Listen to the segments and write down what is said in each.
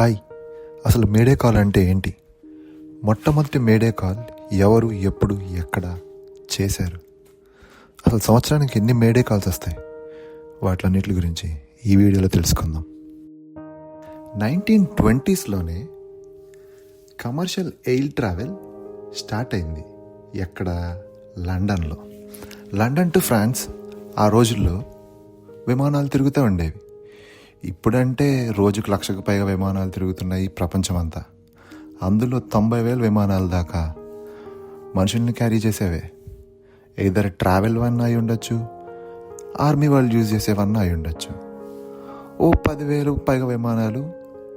Hi. అసలు May Day call అంటే ఏంటి? మొట్టమొదటి మేడే కాల్ ఎవరు ఎప్పుడు ఎక్కడ చేశారు? అసలు సంవత్సరానికి ఎన్ని మేడే కాల్స్ వస్తాయి? వాటిలన్నిటి గురించి ఈ వీడియోలో తెలుసుకుందాం. నైన్టీన్ ట్వంటీస్లోనే కమర్షియల్ ఎయిర్ ట్రావెల్ స్టార్ట్ అయింది ఎక్కడ? లండన్లో. లండన్ టు ఫ్రాన్స్ ఆ రోజుల్లో విమానాలు తిరుగుతూ ఉండేవి. ఇప్పుడంటే రోజుకు లక్షకు పైగా విమానాలు తిరుగుతున్నాయి ప్రపంచమంతా. అందులో తొంభై వేల విమానాల దాకా మనుషుల్ని క్యారీ చేసేవే. ఏదర్ ట్రావెల్ వన్ అయి ఉండొచ్చు ఆర్మీ వాళ్ళు యూజ్ చేసేవన్న అయి ఉండొచ్చు. ఓ పదివేలు పైగా విమానాలు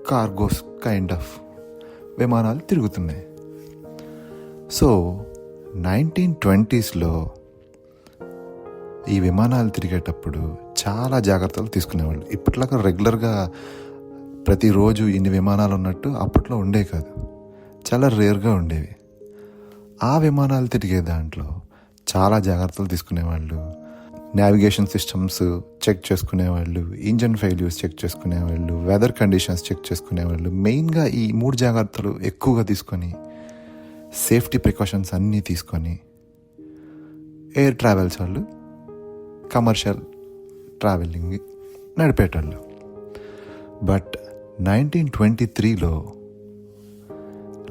కార్గోస్ కైండ్ ఆఫ్ విమానాలు తిరుగుతున్నాయి. సో నైన్టీన్ ట్వంటీస్లో ఈ విమానాలు తిరిగేటప్పుడు చాలా జాగ్రత్తలు తీసుకునేవాళ్ళు. ఇప్పట్లాగా రెగ్యులర్గా ప్రతిరోజు ఇన్ని విమానాలు ఉన్నట్టు అప్పట్లో ఉండే కాదు. చాలా రేర్గా ఉండేవి. ఆ విమానాలు తిరిగే దాంట్లో చాలా జాగ్రత్తలు తీసుకునేవాళ్ళు. నావిగేషన్ సిస్టమ్స్ చెక్ చేసుకునేవాళ్ళు ఇంజన్ ఫెయిల్యూర్స్ చెక్ చేసుకునేవాళ్ళు వెదర్ కండిషన్స్ చెక్ చేసుకునేవాళ్ళు. మెయిన్గా ఈ మూడు జాగ్రత్తలు ఎక్కువగా తీసుకొని సేఫ్టీ ప్రికాషన్స్ అన్నీ తీసుకొని ఎయిర్ ట్రావెల్స్ వాళ్ళు కమర్షియల్ ట్రావెలింగ్ నడిపేటోళ్ళు. బట్ నైన్టీన్ ట్వంటీ త్రీలో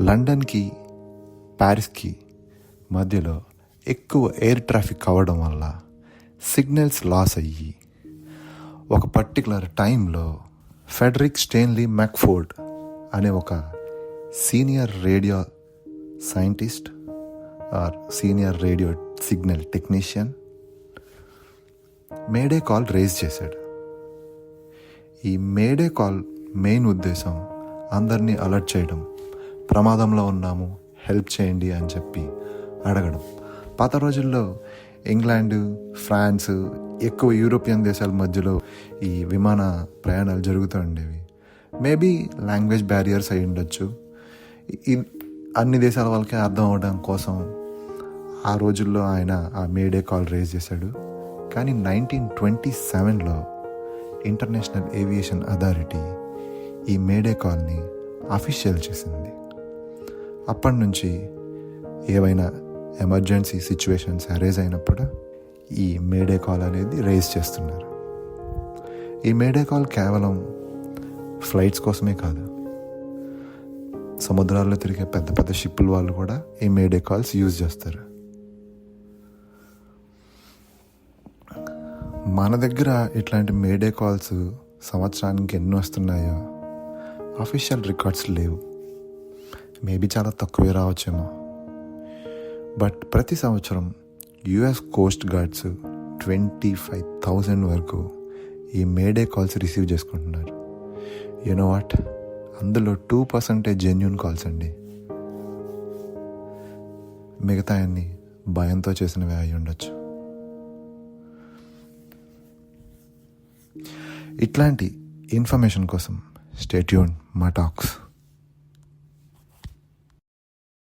లండన్కి ప్యారిస్కి మధ్యలో ఎక్కువ ఎయిర్ ట్రాఫిక్ అవ్వడం వల్ల సిగ్నల్స్ లాస్ అయ్యి ఒక పర్టికులర్ టైంలో ఫెడరిక్ స్టేన్లీ మ్యాక్ఫోర్డ్ అనే ఒక senior radio scientist or senior radio signal technician mayday call raise చేశాడు. ఈ మేడే కాల్ మెయిన్ ఉద్దేశం అందరినీ అలర్ట్ చేయడం ప్రమాదంలో ఉన్నాము హెల్ప్ చేయండి అని చెప్పి అడగడం. పాత రోజుల్లో ఇంగ్లాండ్ ఫ్రాన్స్ ఎక్కువ యూరోపియన్ దేశాల మధ్యలో ఈ విమాన ప్రయాణాలు జరుగుతూ ఉండేవి. మేబీ లాంగ్వేజ్ బ్యారియర్స్ అయి ఉండొచ్చు. అన్ని దేశాల వాళ్ళకి అర్థం అవడం కోసం ఆ రోజుల్లో ఆయన ఆ మేడే కాల్ రేజ్ చేశాడు. కానీ నైన్టీన్ ట్వంటీ సెవెన్లో ఇంటర్నేషనల్ ఏవియేషన్ అథారిటీ ఈ మేడే కాల్ని అఫీషియల్ చేసింది. అప్పటి నుంచి ఏవైనా ఎమర్జెన్సీ సిచ్యువేషన్స్ అరేజ్ అయినప్పుడు ఈ మేడే కాల్ అనేది రేజ్ చేస్తున్నారు. ఈ మేడే కాల్ కేవలం ఫ్లైట్స్ కోసమే కాదు సముద్రాల్లో తిరిగే పెద్ద పెద్ద షిప్పుల వాళ్ళు కూడా ఈ మేడే కాల్స్ యూజ్ చేస్తారు. మన దగ్గర ఇట్లాంటి మేడే కాల్స్ సంవత్సరానికి ఎన్ని వస్తున్నాయో అఫీషియల్ రికార్డ్స్ లేవు. మేబీ చాలా తక్కువే రావచ్చేమో. బట్ ప్రతి సంవత్సరం US coast guards twenty five thousand వరకు ఈ మేడే కాల్స్ రిసీవ్ చేసుకుంటున్నారు. యూనో వాట్ అందులో టూ పర్సెంటేజ్ జెన్యున్ కాల్స్ అండి. మిగతా అన్ని భయంతో చేసినవి అయి ఉండొచ్చు ఇట్లాంటి ఇన్ఫర్మేషన్ కోసం స్టేట్యూన్ మా టాక్స్.